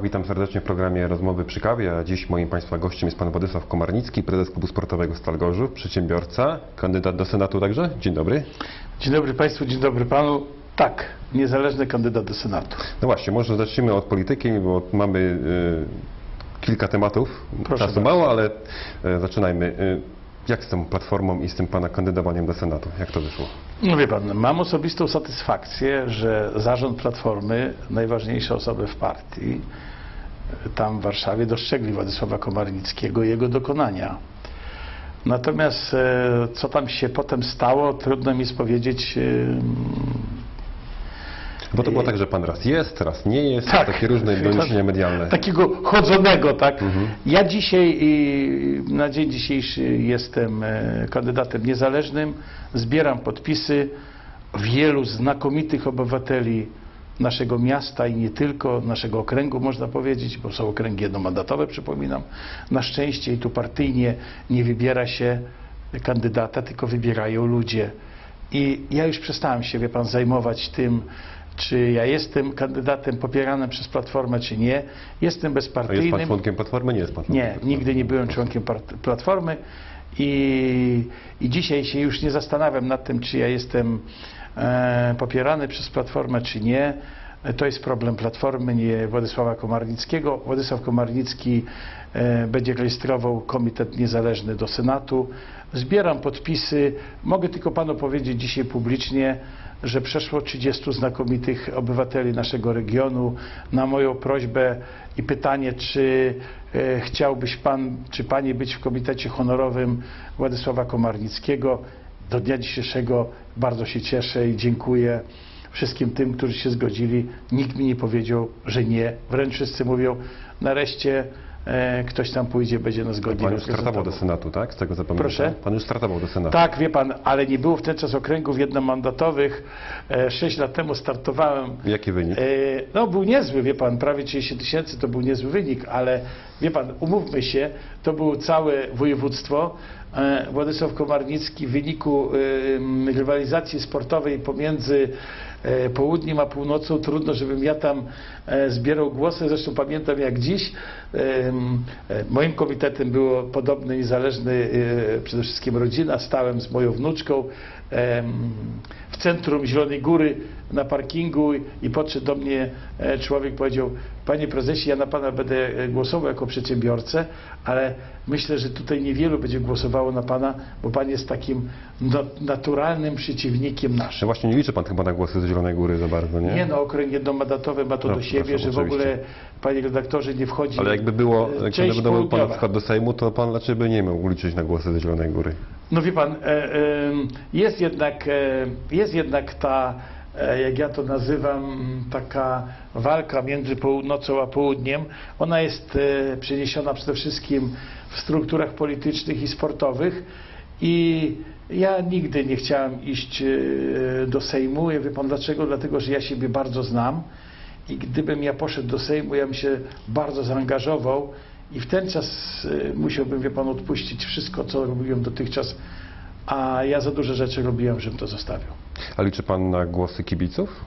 Klubak, witam serdecznie w programie Rozmowy przy kawie, a dziś moim Państwa gościem jest Pan Władysław Komarnicki, prezes Klubu Sportowego Stal Gorzów, przedsiębiorca, kandydat do Senatu także. Dzień dobry. Dzień dobry Państwu, dzień dobry Panu. Tak, niezależny kandydat do Senatu. No właśnie, może zacznijmy od polityki, bo mamy y, kilka tematów. Proszę Czasu bardzo. mało, ale y, zaczynajmy. Y, jak z tą platformą i z tym Pana kandydowaniem do Senatu? Jak to wyszło? No wie Pan, mam osobistą satysfakcję, że zarząd Platformy, najważniejsze osoby w partii, tam w Warszawie dostrzegli Władysława Komarnickiego i jego dokonania. Natomiast e, co tam się potem stało, trudno mi powiedzieć. e, Bo to było tak, że Pan raz jest, raz nie jest, Tak. takie różne doniesienia medialne. takiego chodzonego, tak? Mhm. Ja dzisiaj, y, na dzień dzisiejszy jestem e, kandydatem niezależnym, zbieram podpisy wielu znakomitych obywateli naszego miasta i nie tylko, naszego okręgu można powiedzieć, bo są okręgi jednomandatowe, przypominam. Na szczęście i tu partyjnie nie wybiera się kandydata, tylko wybierają ludzie. I ja już przestałem się, wie pan, zajmować tym, czy ja jestem kandydatem popieranym przez Platformę, czy nie. Jestem A jest Pan bezpartyjnym. członkiem Platformy? Nie jest Pan Nie, Platformy. nigdy nie byłem członkiem Platformy i, i dzisiaj się już nie zastanawiam nad tym, czy ja jestem popierany przez Platformę, czy nie. E, To jest problem Platformy, nie Władysława Komarnickiego. Władysław Komarnicki e, będzie rejestrował Komitet Niezależny do Senatu. Zbieram podpisy. Mogę tylko panu powiedzieć dzisiaj publicznie, że przeszło 30 znakomitych obywateli naszego regionu na moją prośbę i pytanie, czy e, chciałbyś pan, czy pani być w komitecie honorowym Władysława Komarnickiego. Do dnia dzisiejszego bardzo się cieszę i dziękuję wszystkim tym, którzy się zgodzili. Nikt mi nie powiedział, że nie. Wręcz wszyscy mówią, nareszcie e, ktoś tam pójdzie, będzie nas godnie Pan już startował do. Senatu, tak? Z tego pamiętam. Proszę? Pan już startował do Senatu. Tak, wie pan, ale nie było w ten czas okręgów jednomandatowych. E, Sześć lat temu startowałem. Jaki wynik? E, No, był niezły, wie pan, prawie 30 tysięcy to był niezły wynik, ale wie pan, umówmy się, to było całe województwo. E, Władysław Komarnicki w wyniku e, rywalizacji sportowej pomiędzy e, południem a północą, trudno, żebym ja tam zbierał głosy, zresztą pamiętam jak dziś. Moim komitetem było podobny i zależny e, przede wszystkim rodzina, stałem z moją wnuczką w centrum Zielonej Góry na parkingu i- podszedł do mnie e, człowiek, powiedział Panie prezesie, ja na Pana będę e, głosował jako przedsiębiorcę, ale myślę, że tutaj niewielu będzie głosowało na Pana, bo Pan jest takim no, naturalnym przeciwnikiem No naszym. właśnie nie liczy Pan chyba na głosy z Zielonej Góry za bardzo, nie? Nie no, okręg jednomandatowy ma to No, do siebie, przepraszam, że w ogóle, oczywiście. Panie redaktorze, nie wchodzi Ale jakby było, e, jak część będą Pan na przykład do Sejmu, to Pan raczej by nie mógł liczyć na głosy ze Zielonej Góry. No wie pan, e, e, jest jednak, e, jest jednak ta, e, jak ja to nazywam, taka walka między północą a południem. Ona jest e, przeniesiona przede wszystkim w strukturach politycznych i sportowych i ja nigdy nie chciałem iść e, do Sejmu. Ja wie pan dlaczego? Dlatego, że ja siebie bardzo znam i gdybym ja poszedł do Sejmu, ja bym się bardzo zaangażował i w ten czas e, musiałbym, wie pan, odpuścić wszystko, co robiłem dotychczas, a ja za duże rzeczy robiłem, żebym to zostawił. A liczy Pan na głosy kibiców?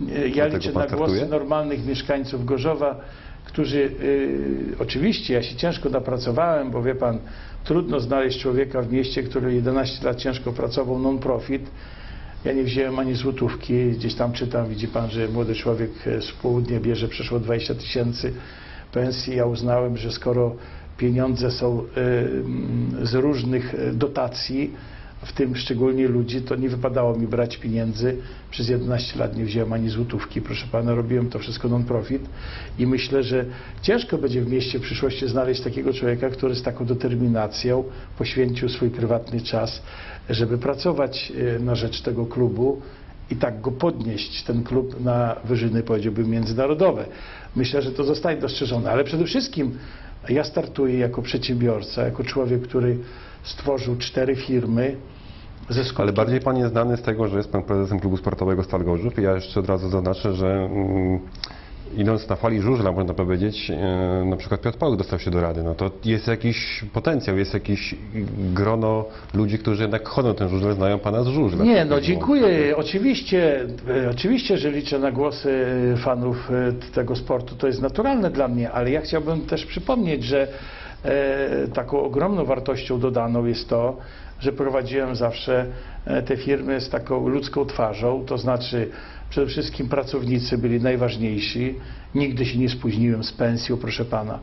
E, Ja Dlatego liczę na głosy normalnych mieszkańców Gorzowa, którzy, y, oczywiście, ja się ciężko napracowałem, bo wie pan, trudno znaleźć człowieka w mieście, który 11 lat ciężko pracował non-profit. Ja nie wziąłem ani złotówki, gdzieś tam czytam, widzi pan, że młody człowiek e, z południa bierze przeszło 20 tysięcy pensji. Ja uznałem, że skoro pieniądze są y, mm, z różnych e, dotacji, w tym szczególnie ludzi, to nie wypadało mi brać pieniędzy. Przez 11 lat nie wziąłem ani złotówki, proszę pana, robiłem to wszystko non-profit i myślę, że ciężko będzie w mieście w przyszłości znaleźć takiego człowieka, który z taką determinacją poświęcił swój prywatny czas, żeby pracować e, na rzecz tego klubu i tak go podnieść, ten klub na wyżyny, powiedziałbym, międzynarodowe. Myślę, że to zostanie dostrzeżone, ale przede wszystkim ja startuję jako przedsiębiorca, jako człowiek, który stworzył cztery firmy. Ale bardziej Pan jest znany z tego, że jest Pan prezesem klubu sportowego Stal Gorzów i ja jeszcze od razu zaznaczę, że mm, idąc na fali żużla, można powiedzieć, e, na przykład Piotr Pauk dostał się do Rady, no to jest jakiś potencjał, jest jakiś grono ludzi, którzy jednak chodzą ten żużel, znają Pana z żużla. Nie, no dziękuję. Oczywiście, e, oczywiście, że liczę na głosy fanów e, tego sportu. To jest naturalne dla mnie, ale ja chciałbym też przypomnieć, że taką ogromną wartością dodaną jest to, że prowadziłem zawsze te firmy z taką ludzką twarzą, to znaczy przede wszystkim pracownicy byli najważniejsi. Nigdy się nie spóźniłem z pensją, proszę pana.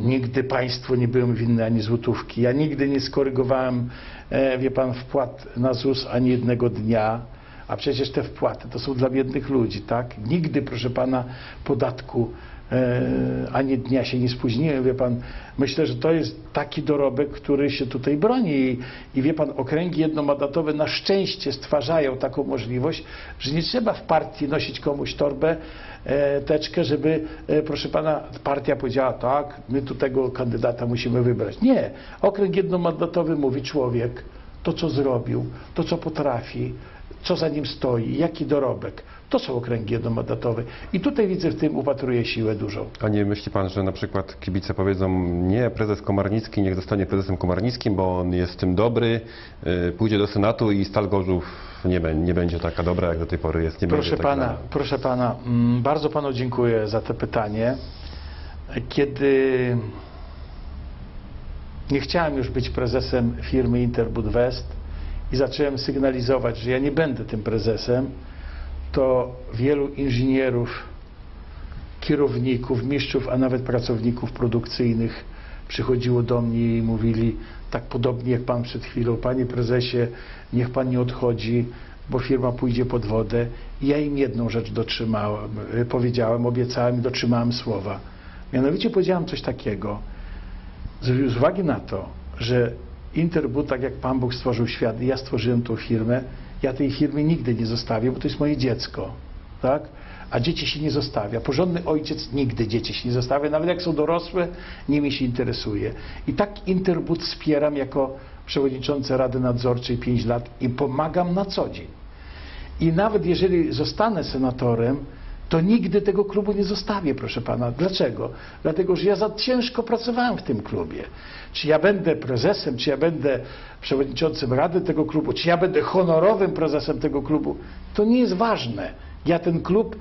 Nigdy państwu nie byłem winny ani złotówki. Ja nigdy nie skorygowałem, e, wie pan, wpłat na ZUS ani jednego dnia. A przecież te wpłaty to są dla biednych ludzi, tak? Nigdy, proszę pana, podatku ani dnia się nie spóźniłem, wie pan. Myślę, że to jest taki dorobek, który się tutaj broni. I, I wie pan, okręgi jednomandatowe na szczęście stwarzają taką możliwość, że nie trzeba w partii nosić komuś torbę, e, teczkę, żeby, e, proszę pana, partia powiedziała tak, my tu tego kandydata musimy wybrać. Nie. Okręg jednomandatowy mówi człowiek, to co zrobił, to co potrafi, co za nim stoi, jaki dorobek. To są okręgi jednomandatowe. I tutaj widzę w tym, upatruję siłę dużą. A nie myśli Pan, że na przykład kibice powiedzą, nie, prezes Komarnicki niech zostanie prezesem Komarnickim, bo on jest w tym dobry, y, pójdzie do Senatu i Stal Gorzów nie, nie będzie taka dobra, jak do tej pory jest. Nie Proszę pana, znana. proszę pana, bardzo panu dziękuję za to pytanie. Kiedy nie chciałem już być prezesem firmy Interbud West i zacząłem sygnalizować, że ja nie będę tym prezesem, to wielu inżynierów, kierowników, mistrzów, a nawet pracowników produkcyjnych przychodziło do mnie i mówili tak podobnie jak pan przed chwilą, panie prezesie, niech pan nie odchodzi, bo firma pójdzie pod wodę. I ja im jedną rzecz dotrzymałem, y, powiedziałem, obiecałem i dotrzymałem słowa. Mianowicie powiedziałem coś takiego, z uwagi na to, że Interbud, tak jak Pan Bóg stworzył świat ja stworzyłem tą firmę, ja tej firmy nigdy nie zostawię, bo to jest moje dziecko, tak? A dzieci się nie zostawia. Porządny ojciec nigdy dzieci się nie zostawia, nawet jak są dorosłe, nimi się interesuje. I tak Interbud wspieram jako przewodniczący Rady Nadzorczej 5 lat i pomagam na co dzień. I nawet jeżeli zostanę senatorem, to nigdy tego klubu nie zostawię, proszę pana. Dlaczego? Dlatego, że ja za ciężko pracowałem w tym klubie. Czy ja będę prezesem, czy ja będę przewodniczącym rady tego klubu, czy ja będę honorowym prezesem tego klubu, to nie jest ważne. Ja ten klub,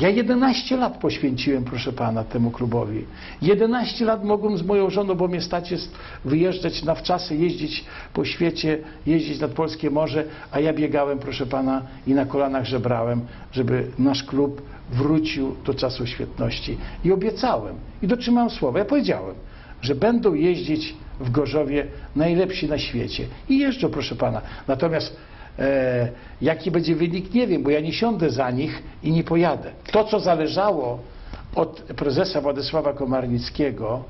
ja 11 lat poświęciłem, proszę pana, temu klubowi. 11 lat mogłem z moją żoną, bo mnie stać jest wyjeżdżać na wczasy, jeździć po świecie, jeździć nad polskie morze, a ja biegałem, proszę pana, i na kolanach żebrałem, żeby nasz klub wrócił do czasu świetności. I obiecałem, i dotrzymałem słowa. Ja powiedziałem, że będą jeździć w Gorzowie najlepsi na świecie. I jeżdżą, proszę pana. Natomiast e, jaki będzie wynik, nie wiem, bo ja nie siądę za nich i nie pojadę. To, co zależało od prezesa Władysława Komarnickiego,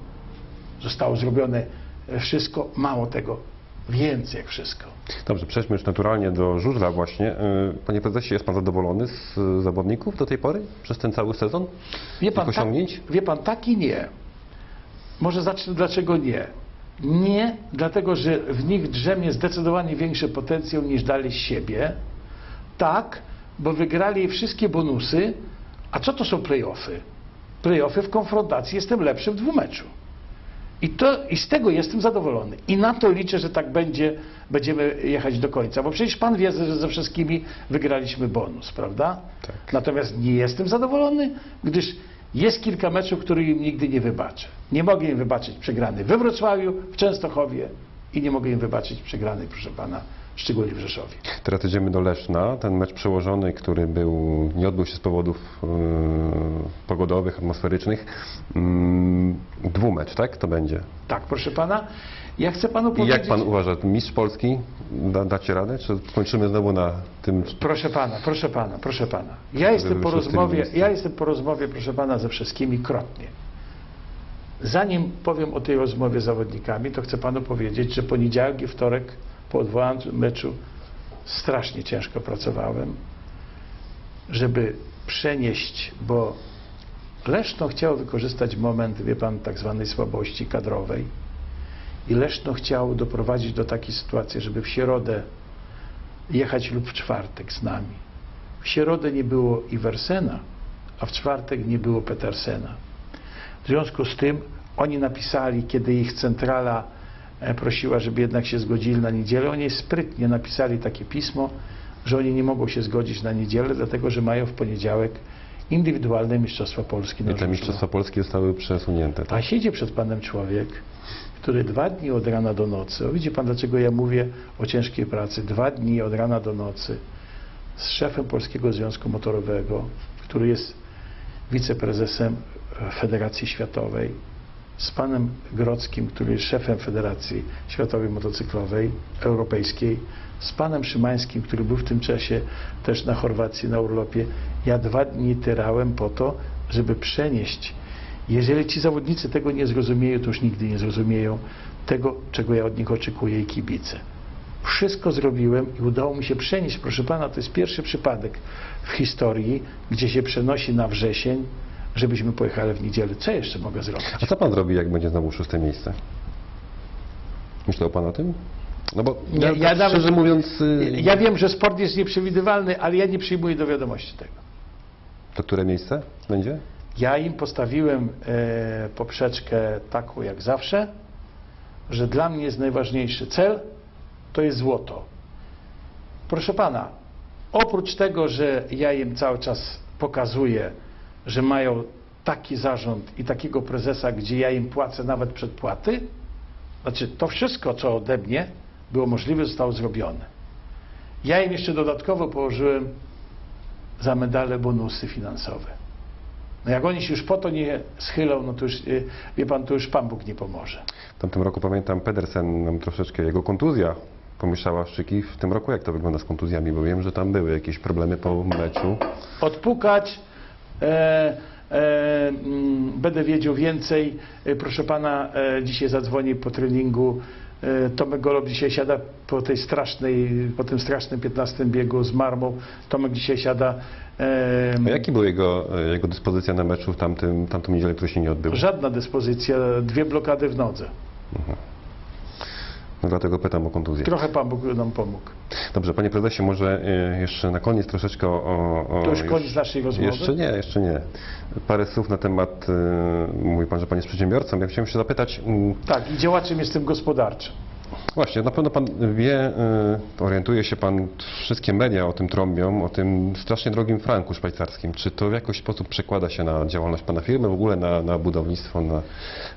zostało zrobione e, wszystko, mało tego, więcej jak wszystko. Dobrze, przejdźmy już naturalnie do żużla właśnie. Y, Panie prezesie, jest Pan zadowolony z y, zawodników do tej pory? Przez ten cały sezon? Wie pan? Tak, wie pan, tak i nie. Może zacznę dlaczego nie. Nie, dlatego że w nich drzemie zdecydowanie większy potencjał niż dali z siebie. Tak, bo wygrali wszystkie bonusy. A co to są playoffy? Playoffy w konfrontacji jestem lepszy w dwumeczu. I, to, I z tego jestem zadowolony. I na to liczę, że tak będzie, będziemy jechać do końca. Bo przecież Pan wie, że ze wszystkimi wygraliśmy bonus, prawda? Tak. Natomiast nie jestem zadowolony, gdyż jest kilka meczów, których im nigdy nie wybaczę. Nie mogę im wybaczyć przegrany we Wrocławiu, w Częstochowie i nie mogę im wybaczyć przegranej, proszę Pana, szczególnie w Rzeszowie. Teraz idziemy do Leszna. Ten mecz przełożony, który był, nie odbył się z powodów y, pogodowych, atmosferycznych. Mm, dwumecz, tak? To będzie. Tak, proszę Pana. Ja chcę Panu I powiedzieć... jak Pan uważa, mistrz Polski, da, dacie radę? Czy skończymy znowu na tym Proszę pana, proszę pana, proszę pana. Ja jestem po rozmowie, ja jestem po rozmowie, proszę pana, ze wszystkimi krotnie. Zanim powiem o tej rozmowie z zawodnikami, to chcę panu powiedzieć, że poniedziałek i wtorek po odwołanym meczu strasznie ciężko pracowałem, żeby przenieść, bo Leszno chciał wykorzystać moment, wie pan, tak zwanej słabości kadrowej i Leszno chciał doprowadzić do takiej sytuacji, żeby w środę jechać lub w czwartek z nami. W środę nie było Iwersena, a w czwartek nie było Petersena. W związku z tym oni napisali, kiedy ich centrala prosiła, żeby jednak się zgodzili na niedzielę, oni sprytnie napisali takie pismo, że oni nie mogą się zgodzić na niedzielę, dlatego że mają w poniedziałek indywidualne Mistrzostwa Polski. na I te. Mistrzostwa Polskie zostały przesunięte. A Tak? siedzi przed Panem człowiek, który dwa dni od rana do nocy, o widzi Pan, dlaczego ja mówię o ciężkiej pracy, dwa dni od rana do nocy z szefem Polskiego Związku Motorowego, który jest wiceprezesem e, Federacji Światowej, z Panem Grodzkim, który jest szefem Federacji Światowej Motocyklowej, Europejskiej, z Panem Szymańskim, który był w tym czasie też na Chorwacji na urlopie. Ja dwa dni tyrałem po to, żeby przenieść jeżeli ci zawodnicy tego nie zrozumieją, to już nigdy nie zrozumieją tego, czego ja od nich oczekuję i kibice. Wszystko zrobiłem i udało mi się przenieść, proszę pana, to jest pierwszy przypadek w historii, gdzie się przenosi na wrzesień, żebyśmy pojechali w niedzielę. Co jeszcze mogę zrobić? A co pan zrobi, jak będzie znowu szóste miejsce? Myślał pan o tym? No bo ja, ja tak nawet- szczerze mówiąc, y, Ja wiem, że sport jest nieprzewidywalny, ale ja nie przyjmuję do wiadomości tego. to które miejsce będzie? Ja im postawiłem e, poprzeczkę taką jak zawsze, że dla mnie jest najważniejszy cel, to jest złoto. Proszę pana, oprócz tego, że ja im cały czas pokazuję, że mają taki zarząd i takiego prezesa, gdzie ja im płacę nawet przedpłaty, znaczy to wszystko, co ode mnie było możliwe, zostało zrobione. Ja im jeszcze dodatkowo położyłem za medale bonusy finansowe. No jak oni się już po to nie schylą, no to już, y, wie pan, to już Pan Bóg nie pomoże. W tamtym roku pamiętam Pedersen nam troszeczkę, jego kontuzja pomieszała szczyki. W tym roku jak to wygląda z kontuzjami? Bo wiem, że tam były jakieś problemy po meczu. Odpukać, będę wiedział więcej. E, proszę Pana, e, dzisiaj zadzwoni po treningu. E, Tomek Golob dzisiaj siada po tej strasznej, po tym strasznym 15 biegu z marmą. Tomek dzisiaj siada. e, A jaki był jego, e, jego dyspozycja na meczu w tamtym, tamtą niedzielę, który się nie odbył? Żadna dyspozycja, dwie blokady w nodze. No dlatego pytam o kontuzję. Trochę Pan Bóg nam pomógł. Dobrze, panie prezesie, może e, jeszcze na koniec troszeczkę o... o To już jeszcze- koniec naszej rozmowy? Jeszcze nie, jeszcze nie. Parę słów na temat, e, mówi pan, że pan jest przedsiębiorcą. Ja chciałem się zapytać, mm, Tak, i działaczem jestem gospodarczym. Właśnie, na pewno pan wie, e, orientuje się pan, wszystkie media o tym trąbią, o tym strasznie drogim franku szwajcarskim. Czy to w jakiś sposób przekłada się na działalność pana firmy, w ogóle na, na budownictwo? Na... Wiem,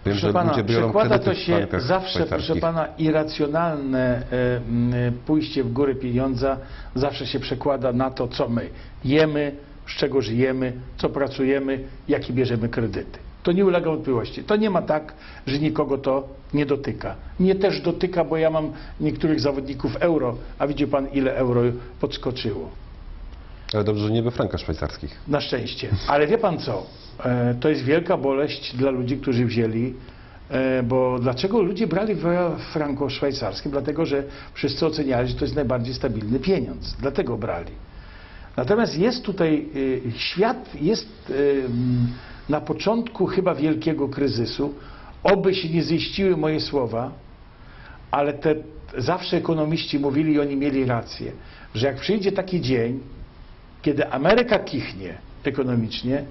Proszę że pana, ludzie biorą przekłada to się zawsze, proszę pana, irracjonalne e, m, pójście w górę pieniądza zawsze się przekłada na to, co my jemy, z czego żyjemy, co pracujemy, jakie bierzemy kredyty. To nie ulega wątpliwości. To nie ma tak, że nikogo to nie dotyka. Mnie też dotyka, bo ja mam niektórych zawodników euro, a widzi pan, ile euro podskoczyło. Ale dobrze, że nie we frankach szwajcarskich. Na szczęście. Ale wie pan co? E, To jest wielka boleść dla ludzi, którzy wzięli. e, Bo dlaczego ludzie brali w franku szwajcarskim? Dlatego, że wszyscy oceniali, że to jest najbardziej stabilny pieniądz. Dlatego brali. Natomiast jest tutaj, y, świat jest na początku chyba wielkiego kryzysu. Oby się nie ziściły moje słowa, ale te zawsze ekonomiści mówili i oni mieli rację, że jak przyjdzie taki dzień, kiedy Ameryka kichnie ekonomicznie,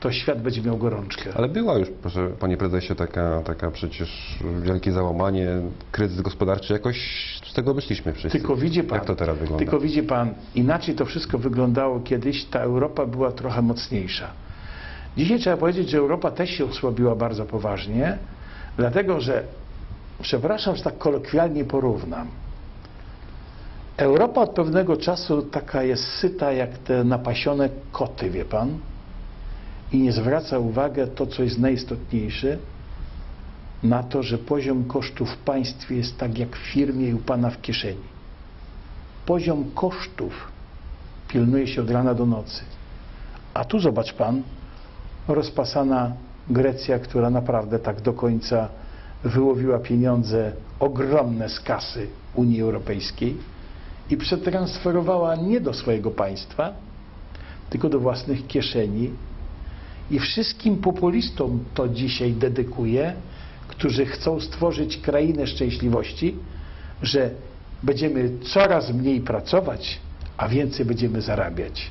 to świat będzie miał gorączkę. Ale była już, proszę, panie prezesie, taka, taka przecież wielkie załamanie, kryzys gospodarczy. Jakoś z tego wyszliśmy wszyscy. Tylko widzi pan, Jak to teraz wygląda? tylko widzi pan, inaczej to wszystko wyglądało kiedyś, ta Europa była trochę mocniejsza. Dzisiaj trzeba powiedzieć, że Europa też się osłabiła bardzo poważnie, dlatego że, przepraszam, że tak kolokwialnie porównam, Europa od pewnego czasu taka jest syta jak te napasione koty, wie pan, i nie zwraca uwagi to, co jest najistotniejsze, na to, że poziom kosztów w państwie jest tak jak w firmie i u pana w kieszeni. Poziom kosztów pilnuje się od rana do nocy. A tu zobacz pan, rozpasana Grecja, która naprawdę tak do końca wyłowiła pieniądze ogromne z kasy Unii Europejskiej i przetransferowała nie do swojego państwa, tylko do własnych kieszeni. I wszystkim populistom to dzisiaj dedykuję, którzy chcą stworzyć krainę szczęśliwości, że będziemy coraz mniej pracować, a więcej będziemy zarabiać.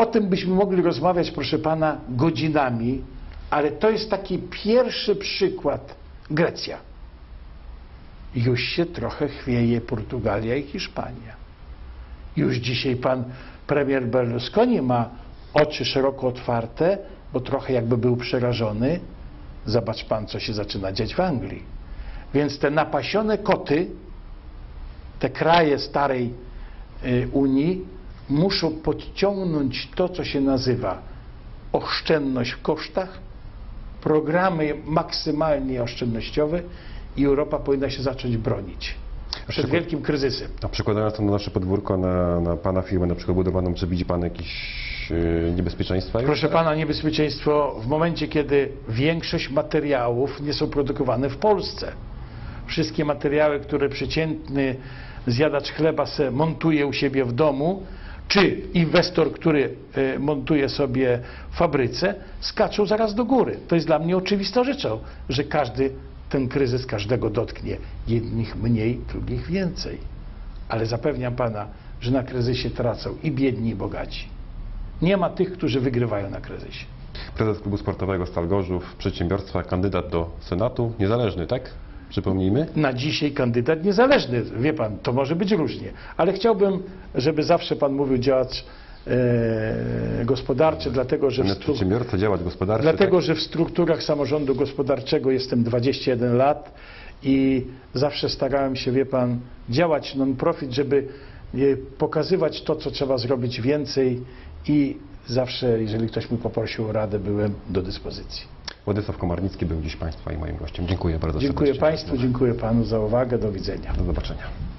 O tym byśmy mogli rozmawiać, proszę pana, godzinami, ale to jest taki pierwszy przykład Grecja. Już się trochę chwieje Portugalia i Hiszpania. Już dzisiaj pan premier Berlusconi ma oczy szeroko otwarte, bo trochę jakby był przerażony. Zobacz pan, co się zaczyna dziać w Anglii. Więc te napasione koty, te kraje starej y, Unii muszą podciągnąć to, co się nazywa oszczędność w kosztach, programy maksymalnie oszczędnościowe i Europa powinna się zacząć bronić przed przykład- wielkim kryzysem. A przekładając to na nasze podwórko, na, na Pana firmę na przykład budowaną, czy widzi Pan jakieś e, niebezpieczeństwa? Proszę pana, niebezpieczeństwo w momencie, kiedy większość materiałów nie są produkowane w Polsce. Wszystkie materiały, które przeciętny zjadacz chleba se montuje u siebie w domu, czy inwestor, który e, montuje sobie fabryce, skaczą zaraz do góry. To jest dla mnie oczywistą rzeczą, że każdy ten kryzys każdego dotknie. Jednych mniej, drugich więcej. Ale zapewniam pana, że na kryzysie tracą i biedni, i bogaci. Nie ma tych, którzy wygrywają na kryzysie. Prezes klubu sportowego Stal Gorzów, przedsiębiorstwa, kandydat do Senatu, niezależny, tak? Przypomnijmy. Na dzisiaj kandydat niezależny, wie pan, to może być różnie, ale chciałbym, żeby zawsze pan mówił działacz e, gospodarczy, dlatego że, w stru, przedsiębiorca, działacz gospodarczy. dlatego, tak? że w strukturach samorządu gospodarczego jestem 21 lat i zawsze starałem się, wie pan, działać non-profit, żeby e, pokazywać to, co trzeba zrobić więcej i zawsze, jeżeli ktoś mi poprosił o radę, byłem do dyspozycji. Władysław Komarnicki był dziś Państwa i moim gościem. Dziękuję bardzo Dziękuję serdecznie. Państwu, dziękuję Panu za uwagę, do widzenia. Do zobaczenia.